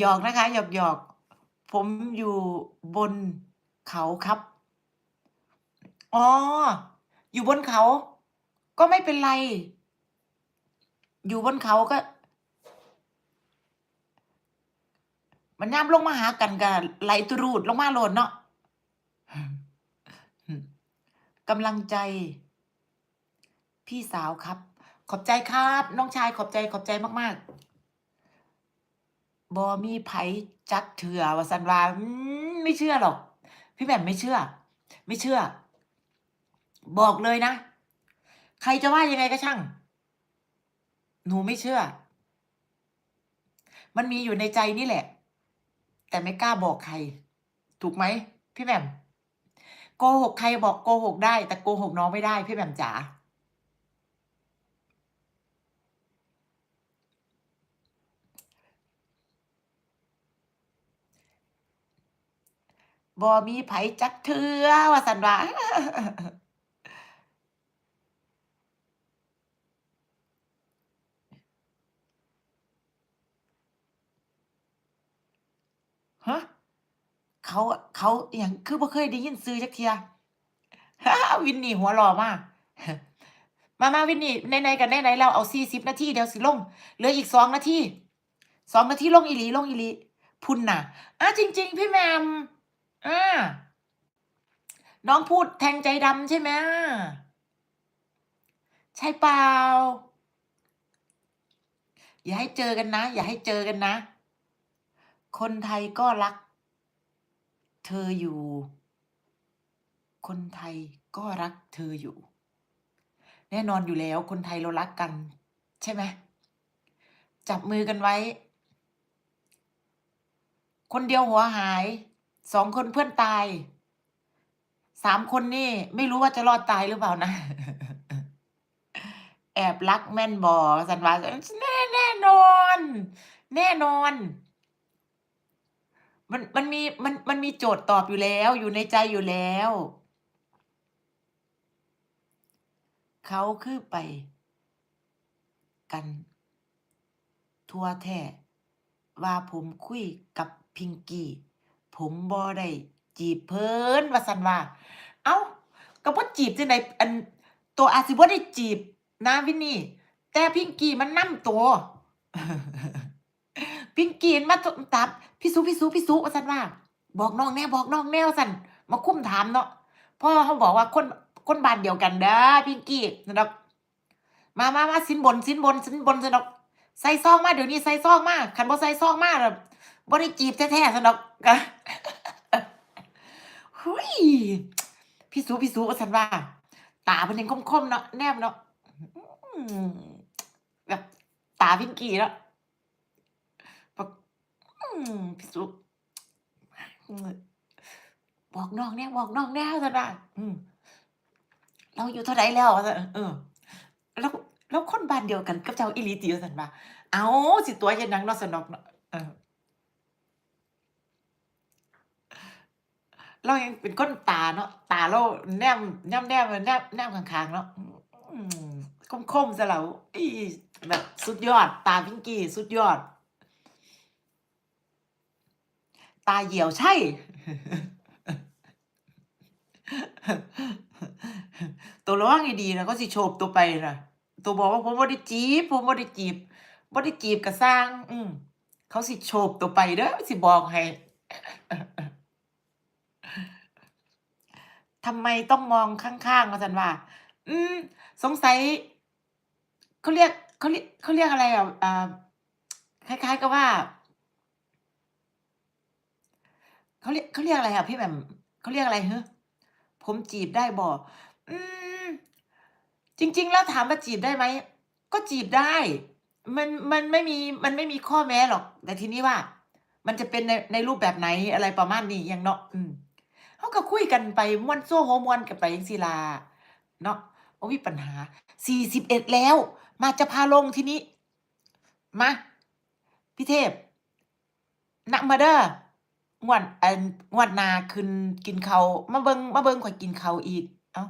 หยอกนะคะหยอกๆผมอยู่บนเขาครับ อ๋อ อยู่บนเขา ก็ไม่เป็นไร อยู่บนเขาก็ มันยามลงมาหากันก็ไหลตรูดลงมาโลดเนาะกำลังใจ พี่สาวครับ ขอบใจครับ น้องชายขอบใจขอบใจมาก ๆ บ่มีไผจักเทื่อว่าซั่นว่าไม่เชื่อหรอก พี่แหม่มไม่เชื่อ ไม่เชื่อ บอกเลยนะ ใครจะว่ายังไงก็ช่าง หนูไม่เชื่อ มันมีอยู่ในใจนี่แหละ แต่ไม่กล้าบอกใคร ถูกไหมพี่แหม่มโกหกใครบอกโกหกได้ แต่โกหกน้องไม่ได้ พี่แหม่มจ๋า บ่มีไผจักเทือว่าซั่นว่าฮะเขาเขาอิหยังคือบ่เคยได้ยินชื่อจักเทียวินนี่หัวเราะมากมาๆวินนี่ไหนๆก็ไหนๆแล้วเอา40นาทีเดี๋ยวสิลงเหลืออีก2นาที2นาทีลงอีหลีลงอีหลี พุ่นน่ะอาจริง ๆ พี่แมม อาน้องพูดแทงใจดำใช่ไหม?ใช่เปล่า?อย่าให้เจอกันนะ อย่าให้เจอกันนะ คนไทยก็รัก เธออยู่ คนไทยก็รักเธออยู่ แน่นอนอยู่แล้วคนไทยเรารักกัน ใช่ไหม?จับมือกันไว้ คนเดียวหัวหาย 2คนเพื่อนตาย3คนนี่ ไม่รู้ว่าจะรอดตายหรือเปล่านะ แอบรักแม่นบ่ว่าซั่นวาแน่แน่นอน แน่นอน มันมันมีมันมันมีโจทย์ตอบอยู่แล้ว อยู่ในใจอยู่แล้ว เขาคือไป กัน ทัวแท้ว่าผมคุยกับพิงกี้ ผมบ่ได้จีบเพิ่นว่าซั่นว่า เอ้าก็บ่จีบจั่งใดอันตัวอาจสิบ่ได้จีบนะวินนี่ แต่พิงกี้มันนำตัวพิงกี้มาตตามพี่สุพี่สุพี่สุว่าซั่นว่า บอกน้องแน่บอกน้องแน่วาสันมาคุ้มถามเนาะเพราะว่าเราบอกว่าคนคนบ้านเดียวกันเด้อพิงกี้ซั้นดอกมาๆๆสินบนสินบนสินบนซั้นอกใส่ซองมาเดี๋ยวนี้ใส่ซองมาคันบ่ใส่ซองมาแล้วบ่ได้จีบแท้ๆซั้นอกก็ ฮ้ยพี่สุพี่สุว่าซั่นว่า ตาเพิ่นแฮ่งคมๆเนาะแนมเนาะแบบตาพิงกี้เนาะบอืมพี่สุอือบอกน้องแน่บอกน้องแน่สันว่าเราอายุเท่าใดแล้วฉันเออแล้วแล้วคนบ้านเดียวกันกับเจ้าอีหลีติวฉันว่าเอาสิตัวเฮ็ดหยังเนาะซันอกเนาะ เรายังเป็นคนตาเนาะตาเราแนมแนมๆแนมแนมข้างๆเนาะอืมคมๆซะแล้วอีแบบสุดยอด ตาพิงกี้สุดยอด ตาเหี่ยวใช่ ตัวระวังดีนะเขาสิโฉบตัวไปนะตัวบอกว่าผมบ่ได้จีบผมบ่ได้จีบบ่ได้จีบก็สร้าง อืมเขาสิโฉบตัวไปเด้อสิบอกให้ ทำไมต้องมองข้างๆว่าซั่นว่า อืม สงสัยเขาเรียกเขาเรียกเขาเรียกอะไรอะอ่าคล้ายๆกับว่าเขาเรียกเขาเรียกอะไรอะพี่แหม่มเขาเรียกอะไรเฮึ?ผมจีบได้บ่อืม จริง ๆ แล้วถามว่าจีบได้ไหมก็จีบได้ มันมันไม่มีมันไม่มีข้อแม้หรอก แต่ทีนี้ว่า มันจะเป็นในในรูปแบบไหนอะไรประมาณนี้ยังเนาะอืม เราก็คุยกันไปมวนซั่วหัวมวนกันไปยังซี้ล่ะเนาะบ่มีปัญหาสี่สิบเอ็ดแล้ว มาจะพาลงทีนี้ มาพี่เทพนักมาเด้องวดอันงวดนาขึ้นกินเขามาเบิงมาเบิงข่อยกินเขาอีก เอ้า